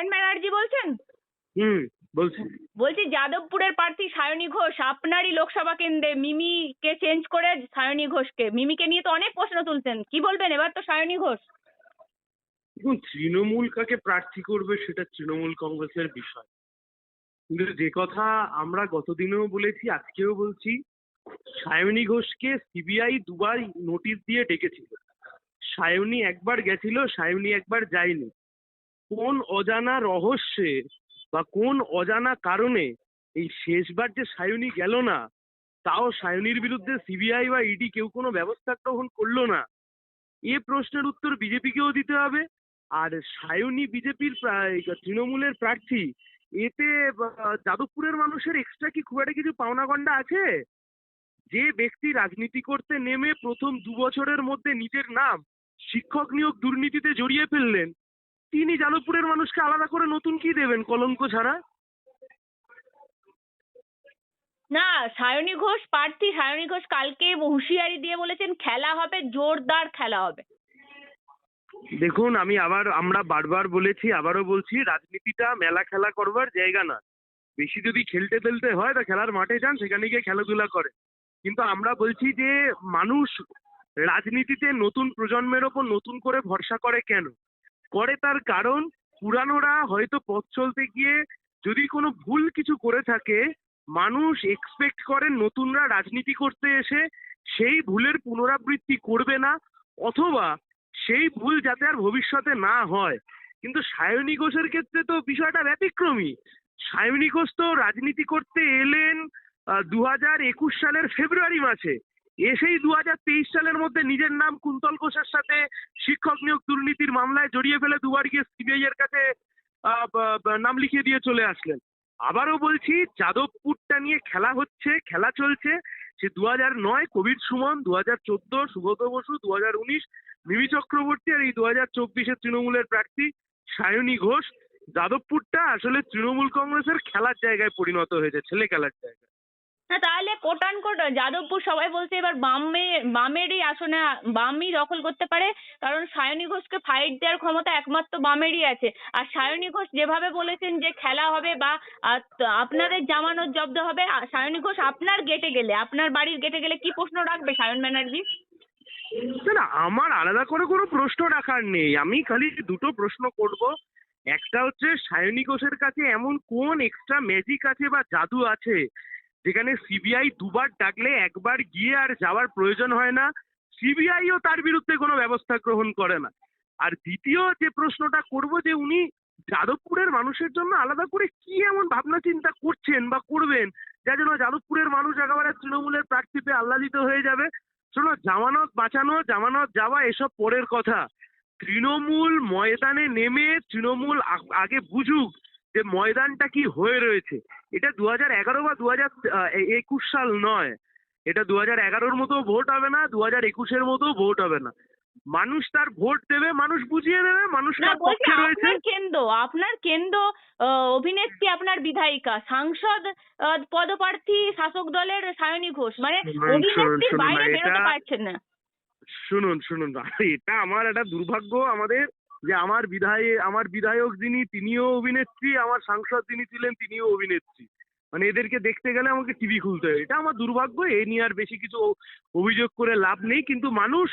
সায়ন ব্যানার্জি বলছেন? হুম বলছি। বলছি যাদবপুরের প্রার্থী সায়নী ঘোষ আপনারই লোকসভা কেন্দ্রে মিমি কে চেঞ্জ করে সায়নী ঘোষকে। মিমিকে নিয়ে তো অনেক প্রশ্ন তুলছেন। কি বলবেন এবার তো সায়নী ঘোষ? দেখুন তৃণমূল কাকে প্রার্থী করবে সেটা তৃণমূল কংগ্রেসের বিষয়। কিন্তু যে কথা আমরা গতদিনেও বলেছি আজকেও বলছি সায়নী ঘোষকে সিবিআই দুবার নোটিশ দিয়ে ডেকেছিল। সায়নী একবার গেছিল সায়নী একবার যায়নি। কোন অজানা রহস্যে বা কোন অজানা কারণে এই শেষবার যে সায়নী গেল না, তাও সায়নীর বিরুদ্ধে সিবিআই বা ইডি কেউ কোনো ব্যবস্থা গ্রহণ করল না? এ প্রশ্নের উত্তর বিজেপিকেও দিতে হবে। আর সায়নী বিজেপির তৃণমূলের প্রার্থী, এতে যাদবপুরের মানুষের এক্সট্রা কি খুব একটা কিছু পাওনা গন্ডা আছে? যে ব্যক্তি রাজনীতি করতে নেমে প্রথম দু বছরের মধ্যে নিজের নাম শিক্ষক নিয়োগ দুর্নীতিতে জড়িয়ে ফেললেন তিনি যাদবপুরের মানুষকে আলাদা করে নতুন কি দেবেন কলঙ্ক ছাড়া? না সায়নী ঘোষ প্রার্থী সায়নী ঘোষ কালকে হুঁশিয়ারি দিয়ে বলেছেন খেলা হবে জোরদার খেলা হবে। দেখুন আমি আবার আমরা বারবার বলেছি আবারও বলছি রাজনীতিটা মেলা খেলা করবার জায়গা না। বেশি যদি খেলতে ফেলতে হয় তা খেলার মাঠে যান সেখানে গিয়ে খেলাধুলা করে কিন্তু আমরা বলছি যে মানুষ রাজনীতিতে নতুন প্রজন্মের ওপর নতুন করে ভরসা করে কেন? করে তার কারণ, পুরানোরা হয়তো পথ চলতে গিয়ে যদি কোনো ভুল কিছু করে থাকে, মানুষ এক্সপেক্ট করে নতুনরা রাজনীতি করতে এসে সেই ভুলের পুনরাবৃত্তি করবে না, অথবা সেই ভুল যাতে আর ভবিষ্যতে না হয়। কিন্তু সায়নী ঘোষের ক্ষেত্রে তো বিষয়টা ব্যতিক্রমী। সায়নী ঘোষ তো রাজনীতি করতে এলেন দু হাজার একুশ সালের ফেব্রুয়ারি মাসে। এসেই দু হাজার তেইশ সালের মধ্যে নিজের নাম কুন্তল ঘোষের সাথে শিক্ষক নিয়োগ দুর্নীতির মামলায় জড়িয়ে ফেলে দুবার গিয়ে সিবিআই এর কাছে নাম লিখিয়ে দিয়ে চলে আসলেন। আবারও বলছি, যাদবপুরটা নিয়ে খেলা হচ্ছে, খেলা চলছে। সে দু হাজার নয় কোভিড সুমন দু হাজার চোদ্দ সুব্রত বসু দু হাজার উনিশ মিমি চক্রবর্তী আর এই দু হাজার চব্বিশের তৃণমূলের প্রার্থী সায়নী ঘোষ। যাদবপুরটা আসলে তৃণমূল কংগ্রেসের খেলার জায়গায় পরিণত হয়েছে ছেলে খেলার জায়গায়। না তাহলে কোটান কোট যাদবপুর সবাই বলছে এবার বামে, বামেরই আসনে, বামই দখল করতে পারে, কারণ সায়নী ঘোষকে ফাইট দেওয়ার ক্ষমতা একমাত্র বামেরই আছে। আর সায়নী ঘোষ যেভাবে বলেছেন যে খেলা হবে বা আপনাদের জামানত জব্দ হবে সায়নী ঘোষ আপনার গেটে গেলে, আপনার বাড়ির গেটে গেলে কি প্রশ্ন রাখবে সায়ন ব্যানার্জি? না না, আমার আলাদা করে কোনো প্রশ্ন রাখার নেই। আমি খালি দুটো প্রশ্ন করব। একটা হচ্ছে সায়নী ঘোষের কাছে এমন কোন এক্সট্রা ম্যাজিক আছে বা জাদু আছে যেখানে সিবিআই দুবার ডাকলে একবার গিয়ে আর যাওয়ার প্রয়োজন হয় না সিবিআইও তার বিরুদ্ধে কোনো ব্যবস্থা গ্রহণ করে না। আর দ্বিতীয় যে প্রশ্নটা করব যে উনি যাদবপুরের মানুষের জন্য আলাদা করে কি এমন ভাবনা চিন্তা করছেন বা করবেন, যার জন্য যাদবপুরের মানুষ একেবারে তৃণমূলের প্রার্থীতে আহ্লাদিত হয়ে যাবে? শোনো, জামানত বাঁচানো, জামানত যাওয়া এসব পরের কথা। তৃণমূল ময়দানে নেমে, তৃণমূল আগে বুঝুক যে ময়দানটা কি হয়ে রয়েছে। এটা দু হাজার এগারো বা দু হাজার একুশ সাল নয়। এটা দু হাজার এগারোর মতো ভোট হবে না দু হাজার একুশের মতো ভোট হবে না। মানুষ তার ভোট দেবে মানুষ বুঝিয়ে দেবে মানুষ পক্ষে রয়েছে। কেন্দ্র আপনার কেন্দ্র অভিনেত্রী আপনার বিধায়িকা সাংসদ পদপ্রার্থী শাসক দলের সায়নী ঘোষ মানে শুনুন, বাইরে বেরোতে পারছেন না। শুনুন শুনুন এটা আমার একটা দুর্ভাগ্য আমাদের যে আমার বিধায় আমার বিধায়ক যিনি তিনিও অভিনেত্রী আমার সাংসদ যিনি ছিলেন তিনিও অভিনেত্রী। মানে এদেরকে দেখতে গেলে আমাকে টিভি খুলতে হয়। এটা আমার দুর্ভাগ্য এ নিয়ে আর বেশি কিছু অভিযোগ করে লাভ নেই কিন্তু মানুষ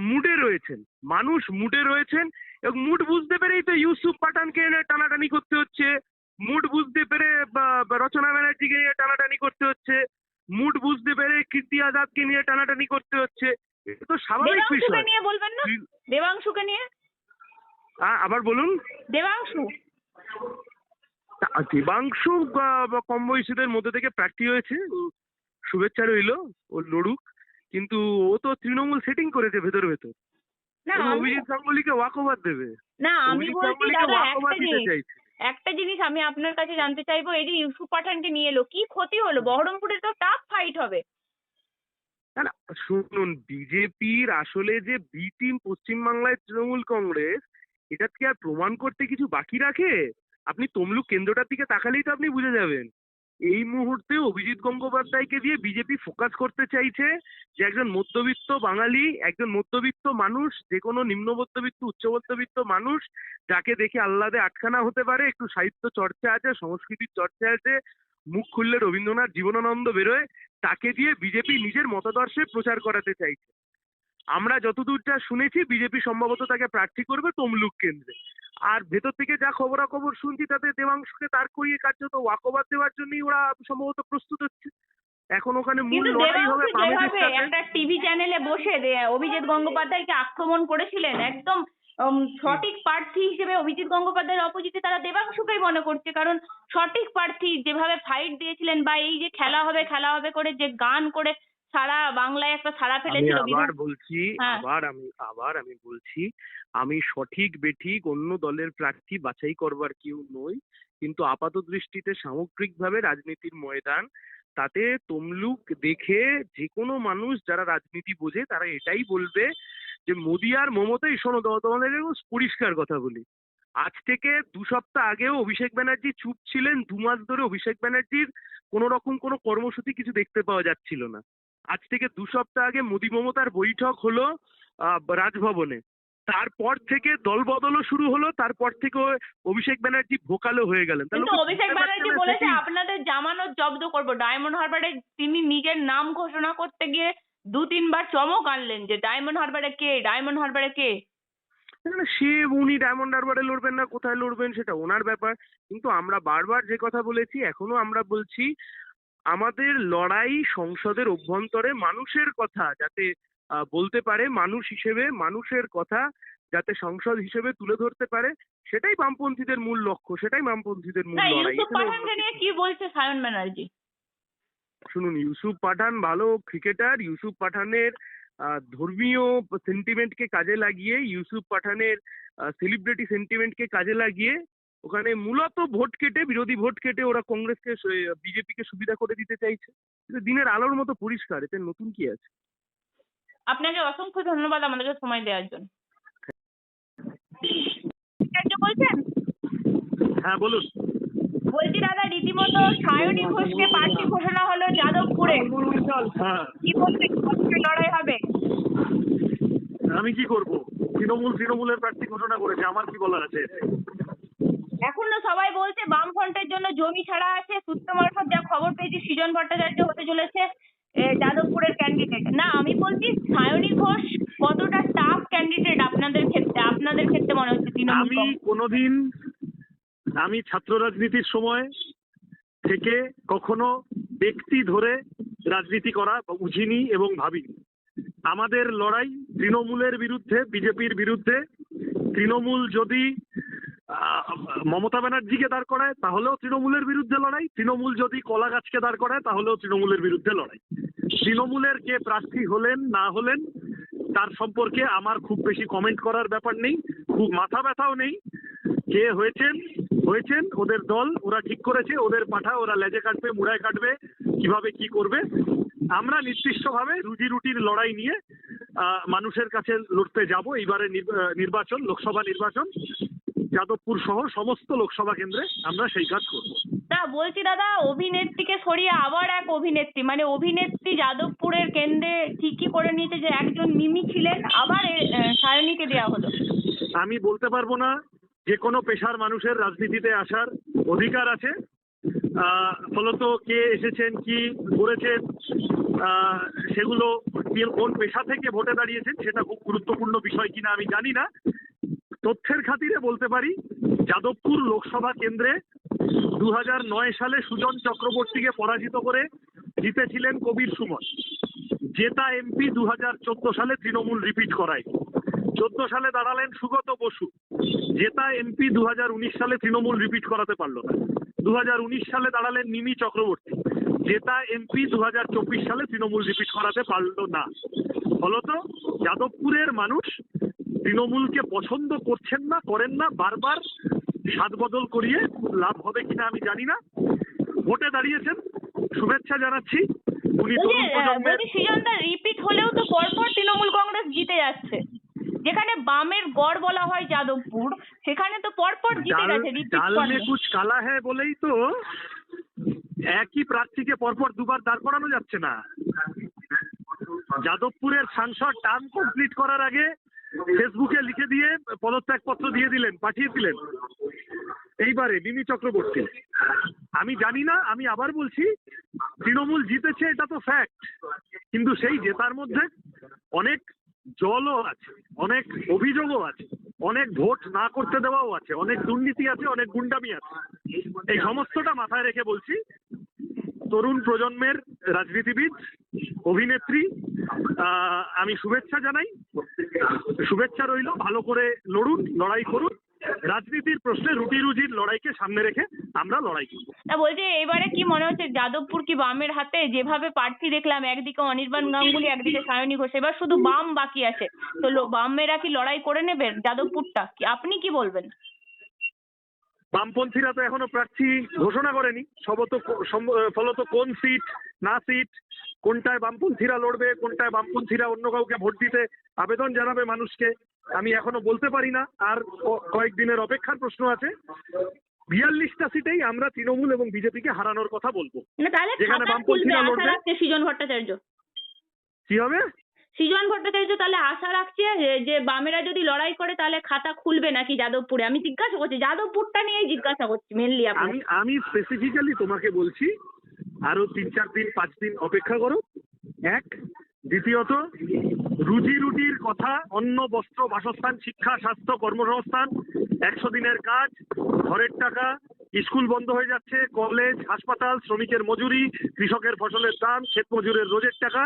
মুডে রয়েছেন। মানুষ মুডে রয়েছেন এবং মুড বুঝতে পেরেই তো ইউসুফ পাঠানকে এনে টানাটানি করতে হচ্ছে। মুড বুঝতে পেরে রচনা ব্যানার্জিকে নিয়ে টানাটানি করতে হচ্ছে। মুড বুঝতে পেরে কীর্তি আজাদকে নিয়ে টানাটানি করতে হচ্ছে। এটা তো স্বাভাবিক বিষয়। নিয়ে বলবেন না? দেবাংশুকে নিয়ে? আবার বলুন। দেবাংশু। দেবাংশু কম বয়সীদের মধ্যে থেকে প্রার্থী হয়েছে। শুভেচ্ছা রইল ও লড়ুক। কিন্তু ও তো তৃণমূল সেটিং করেছে ভেতর ভেতর। অভিজিৎ গাঙ্গুলিকে ওয়াক ওভার দেবে। না আমি বলছি দাদা একটা জিনিস একটা জিনিস আমি আপনার কাছে জানতে চাইব এই যে ইউসুফ পাঠানকে নিয়ে এলো কি ক্ষতি হলো? বহরমপুরে তো টাফ ফাইট হবে। না না শুনুন বিজেপির আসলে যে বি টিম পশ্চিমবাংলায় তৃণমূল কংগ্রেস এটা কি আর প্রমাণ করতে কিছু বাকি রাখে? আপনি তমলুক কেন্দ্রটার দিকে তাকালেই তো আপনি বুঝে যাবেন। এই মুহূর্তে অভিজিৎ গঙ্গোপাধ্যায়কে দিয়ে বিজেপি ফোকাস করতে চাইছে যে একজন মধ্যবিত্ত বাঙালি, একজন মধ্যবিত্ত মানুষ, যে কোনো নিম্ন মধ্যবিত্ত, উচ্চ মধ্যবিত্ত মানুষ, যাকে দেখে আহ্লাদে আটখানা হতে পারে। একটু সাহিত্য চর্চা আছে, সংস্কৃতির চর্চা আছে, মুখ খুললে রবীন্দ্রনাথ জীবনানন্দ বেরোয়, তাকে দিয়ে বিজেপি নিজের মতাদর্শে প্রচার করাতে চাইছে। আমরা যতদূর যা শুনেছি বিজেপি সম্ভবত তাকে প্রার্থী করবে তমলুক কেন্দ্রে। আর ভেতর থেকে যা খবরাখবর শুনছি তাতে দেবাংশুকে তার করিয়ে কার্যত ওয়াকওভার দেওয়ার জন্যই ওরা সম্ভবত প্রস্তুত হচ্ছে। এখন ওখানে মূল লড়াই হবে বামেদের সাথে একটা টিভি চ্যানেলে বসে অভিজিৎ গঙ্গোপাধ্যায়কে আক্রমণ করেছিলেন একদম সঠিক প্রার্থী হিসেবে অভিজিৎ গঙ্গোপাধ্যায়ের অপোজিটে তারা দেবাংশুকেই মনে করছে। কারণ সঠিক প্রার্থী যেভাবে ফাইট দিয়েছিলেন বা এই যে খেলা হবে খেলা হবে করে যে গান করে সারা বাংলায় একটা আমি ফেলেছিল আবার বলছি হ্যাঁ। আবার আমি আবার আমি বলছি আমি সঠিক বেঠিক অন্য দলের প্রার্থী বাছাই করবার কেউ নই কিন্তু আপাত দৃষ্টিতে সামগ্রিকভাবে রাজনীতির ময়দান তাতে তমলুক দেখে যে কোনো মানুষ যারা রাজনীতি বোঝে তারা এটাই বলবে যে মোদি আর মমতা এই শোনো দাও তোমাদেরকে পরিষ্কার কথা বলি। আজ থেকে দু সপ্তাহ আগেও অভিষেক ব্যানার্জি চুপ ছিলেন দু মাস ধরে অভিষেক ব্যানার্জির কোনো রকম কোনো কর্মসূচি কিছু দেখতে পাওয়া যাচ্ছিল না। আজ থেকে দু সপ্তাহ আগে মোদি মমতার বৈঠক হলো রাজভবনে। তারপর থেকে দলবদলও শুরু হলো তারপর থেকে অভিষেক ব্যানার্জি ভোকালও হয়ে গেলেন। কিন্তু অভিষেক ব্যানার্জি বলেছে আপনাদের জামানত জব্দ করব। ডায়মন্ড হারবারে তিনি নিজের নাম ঘোষণা করতে গিয়ে দু তিনবার চমক আনলেন যে ডায়মন্ড হারবারে কে? ডায়মন্ড হারবারে কে? না, সে উনি ডায়মন্ড হারবারে লড়বেন না কোথায় লড়বেন সেটা ওনার ব্যাপার। কিন্তু আমরা বারবার যে কথা বলেছি এখনও আমরা বলছি আমাদের লড়াই সংসদের অভ্যন্তরে মানুষের কথা যাতে বলতে পারে মানুষ হিসেবে মানুষের কথা যাতে সংসদ হিসেবে তুলে ধরতে পারে সেটাই বামপন্থীদের মূল লক্ষ্য সেটাই বামপন্থীদের মূল লড়াই। কি বলছে সায়ন ব্যানার্জি? শুনুন ইউসুফ পাঠান ভালো ক্রিকেটার ইউসুফ পাঠানের ধর্মীয় সেন্টিমেন্টকে কাজে লাগিয়ে ইউসুফ পাঠানের সেলিব্রিটি সেন্টিমেন্টকে কাজে লাগিয়ে ওখানে মূলত ভোট কেটে বিরোধী ভোট কেটে ওরা কংগ্রেসকে বিজেপিকে সুবিধা করে দিতে চাইছে। দিনের আলোর মতো পরিষ্কার এতে নতুন কি আছে? আপনাকে অসংখ্য ধন্যবাদ আমাদেরকে সময় দেওয়ার জন্য। বলছেন? হ্যাঁ বলুন। বলছি দাদা রীতিমতো সায়নী ঘোষকে প্রার্থী ঘোষণা হলো যাদবপুরে। হ্যাঁ। কি কতটা লড়াই হবে? আমি কি করব? তৃণমূল তৃণমূলের প্রার্থী ঘোষণা করেছে আমার কি বলার আছে এখনও সবাই বলছে বামফ্রন্টের জন্য জমি ছাড়া আছে। সূত্র মারফত যা খবর পেয়েছি সৃজন ভট্টাচার্য হতে চলেছে যাদবপুরের ক্যান্ডিডেট না আমি বলছি সায়নী ঘোষ কতটা টাফ ক্যান্ডিডেট আপনাদের ক্ষেত্রে? আপনাদের ক্ষেত্রে মনে হচ্ছে তৃণমূল আমি? কোনোদিন আমি ছাত্র রাজনীতির সময় থেকে কখনো ব্যক্তি ধরে রাজনীতি করা বুঝিনি এবং ভাবিনি। আমাদের লড়াই তৃণমূলের বিরুদ্ধে বিজেপির বিরুদ্ধে। তৃণমূল যদি মমতা ব্যানার্জিকে দাঁড় করায়, তাহলেও তৃণমূলের বিরুদ্ধে লড়াই। তৃণমূল যদি কলা গাছকে দাঁড় করায়, তাহলেও তৃণমূলের বিরুদ্ধে লড়াই। তৃণমূলের কে প্রার্থী হলেন, না হলেন, তার সম্পর্কে আমার খুব বেশি কমেন্ট করার ব্যাপার নেই। খুব মাথা ব্যথাও নেই। কে হয়েছেন হয়েছেন, ওদের দল, ওরা ঠিক করেছে, ওদের পাঠা, ওরা লেজে কাটবে, মুড়ায় কাটবে, কীভাবে কি করবে। আমরা নির্দিষ্টভাবে রুজি রুটির লড়াই নিয়ে মানুষের কাছে লড়তে যাব। এইবারে নির- নির্বাচন, লোকসভা নির্বাচন। যাদবপুর সহ সমস্ত লোকসভা কেন্দ্রে আমরা সেই কাজ করব। না বলছি দাদা অভিনেত্রীকে সরিয়ে আবার এক অভিনেত্রী মানে অভিনেত্রী যাদবপুরের কেন্দ্রে ঠিকই করে নিয়েছে যে একজন মিমি ছিলেন আবার সায়নীকে দেওয়া হলো। আমি বলতে পারব না যে কোনো পেশার মানুষের রাজনীতিতে আসার অধিকার আছে। ফলত কে এসেছেন কি করেছেন সেগুলো কোন পেশা থেকে ভোটে দাঁড়িয়েছেন সেটা খুব গুরুত্বপূর্ণ বিষয় কিনা আমি জানি না। তথ্যের খাতিরে বলতে পারি, যাদবপুর লোকসভা কেন্দ্রে দু সালে সুজন চক্রবর্তীকে পরাজিত করে জিতেছিলেন কবির সুমন। জেতা এমপি দুহাজার চোদ্দ সালে তৃণমূল রিপিট করায়। চোদ্দ সালে দাঁড়ালেন সুগত বসু। জেতা এমপি দু হাজার উনিশ সালে তৃণমূল রিপিট করাতে পারল না। দু হাজার উনিশ সালে দাঁড়ালেন মিমি চক্রবর্তী। জেতা এমপি দু হাজার চব্বিশ সালে তৃণমূল রিপিট করাতে পারল না। ফলত যাদবপুরের মানুষ তৃণমূলকে পছন্দ করছেন না করেন না বারবার সাত বদল করিয়ে লাভ হবে কিনা আমি জানি না। ভোটে দাঁড়িয়েছেন শুভেচ্ছা জানাচ্ছি। উনি তরুণ প্রজন্মের সৃজনদা রিপিট হলেও তো পরপর তৃণমূল কংগ্রেস জিতে যাচ্ছে। যেখানে বামের গড় বলা হয় যাদবপুর সেখানে তো পরপর জিতে গেছে ডাল মে কুছ কালা হ্যায় বলেই তো একই প্রার্থীকে পরপর দুবার দাঁড় করানো যাচ্ছে না। যাদবপুরের সাংসদ টার্ম কমপ্লিট করার আগে ফেসবুকে লিখে দিয়ে পদত্যাগপত্র দিয়ে দিলেন, পাঠিয়ে দিলেন। এইবারে মিমি চক্রবর্তী। আমি জানি না, আমি আবার বলছি, তৃণমূল জিতেছে, এটা তো ফ্যাক্ট কিন্তু সেই জেতার মধ্যে অনেক জলও আছে, অনেক অভিযোগও আছে, অনেক ভোট না করতে দেওয়াও আছে, অনেক দুর্নীতি আছে, অনেক গুন্ডামি আছে। এই সমস্তটা মাথায় রেখে বলছি তরুণ প্রজন্মের রাজনীতিবিদ, অভিনেত্রী আমি শুভেচ্ছা জানাই। শুভেচ্ছা রইল, ভালো করে লড়ুন, লড়াই করুন। রাজনীতির প্রশ্নে রুটি রুজির লড়াইকে সামনে রেখে আমরা লড়াই করব। না বলছি, এবারে কি মনে হচ্ছে, যাদবপুর কি বামের হাতে? যেভাবে প্রার্থী দেখলাম, একদিকে অনির্বাণ গাঙ্গুলি, একদিকে সায়নী ঘোষ। এবার শুধু বাম বাকি আছে। তো বামেরা কি লড়াই করে নেবে যাদবপুরটা? আপনি কি বলবেন? বামপন্থীরা তো এখনও প্রার্থী ঘোষণা করেনি। সবত ফলত কোন সিট না সিট কোনটায় বামপন্থীরা লড়বে কোনটায় বামপন্থীরা অন্য কাউকে ভোট দিতে আবেদন জানাবে মানুষকে আমি এখনও বলতে পারি না। আর কয়েকদিনের অপেক্ষার প্রশ্ন আছে। বিয়াল্লিশটা সিটেই আমরা তৃণমূল এবং বিজেপিকে হারানোর কথা বলব। যেখানে বামপন্থীরা লড়বে। সৃজন ভট্টাচার্য। কি হবে? সৃজন ভট্টাচার্য তাহলে আশা রাখছে যে- বামেরা যদি লড়াই করে তাহলে খাতা খুলবে নাকি যাদবপুরে? আমি জিজ্ঞাসা করছি, যাদবপুরটা নিয়েই জিজ্ঞাসা করছি মেনলি আমি আমি স্পেসিফিক্যালি তোমাকে বলছি, আরও তিন চার দিন, পাঁচ দিন অপেক্ষা করো। এক, দ্বিতীয়ত, রুজি রুটির কথা, অন্ন, বস্ত্র, বাসস্থান, শিক্ষা, স্বাস্থ্য, কর্মসংস্থান, একশো দিনের কাজ, ঘরের টাকা স্কুল বন্ধ হয়ে যাচ্ছে কলেজ হাসপাতাল শ্রমিকের মজুরি কৃষকের ফসলের দাম ক্ষেত মজুরের রোজের টাকা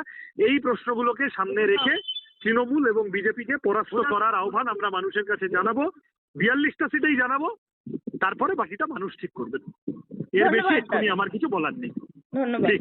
এই প্রশ্নগুলোকে সামনে রেখে তৃণমূল এবং বিজেপিকে পরাস্ত করার আহ্বান আমরা মানুষের কাছে জানাব বিয়াল্লিশটা সিটেই জানাব তারপরে বাকিটা মানুষ ঠিক করবেন এর বেশি এক্ষুনি আমার কিছু বলার নেই। ধন্যবাদ।